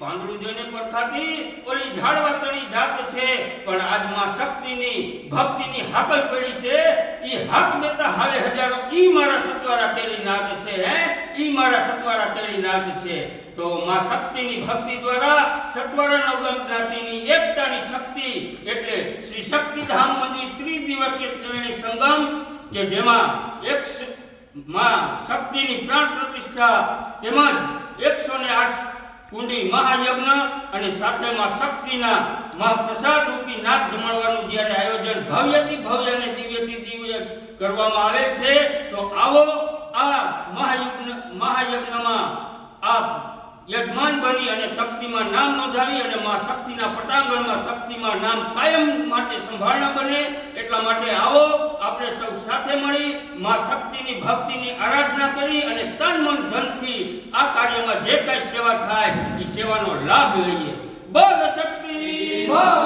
પાંદડું જોઈને પરખાતી, ઓલી ઝાડ વાતણી જાત છે. પણ આજમાં શક્તિની, ભક્તિની હાકલ પડી છે. ઈ હાક દેતા હાલે હજારો, ઈ મારા સત્વારા કેરી નાગ છે, હે? ઈ મારા સતવારા કેરી નાગ છે. તો માં શક્તિની ભક્તિ દ્વારા સત્વારા નવગમ જ્ઞાતિની એકતાની શક્તિ, એટલે શ્રી શક્તિધામ મંદિર ત્રિદિવસીય ત્રિવેણી સંગમ, કે જેમાં એક માં શક્તિની પ્રાણ પ્રતિષ્ઠા, તેમજ એકસો ને આઠ કુંડી મહાયજ્ઞ અને સાથેમાં શક્તિના મહાપ્રસાદ રૂપી નાગ જમાડવાનું જ્યારે આયોજન ભવ્યથી ભવ્ય અને દિવ્યથી દિવ્ય કરવામાં આવે છે, તો આવો આ મહાયજ્ઞ મહાયજ્ઞમાં આપ યજમાન બની અને તકતીમાં નામ નોંધાવી અને માં શક્તિના પટાંગણમાં તકતીમાં નામ કાયમ માટે સંભાળના બને, એટલા માટે આવો, આપણે સૌ સાથે મળી માં શક્તિની ભક્તિની આરાધના કરી અને તન મન ધનથી આ કાર્યમાં જે કઈ સેવા થાય, એ સેવાનો લાભ લઈએ. બળ શક્તિ! બોલ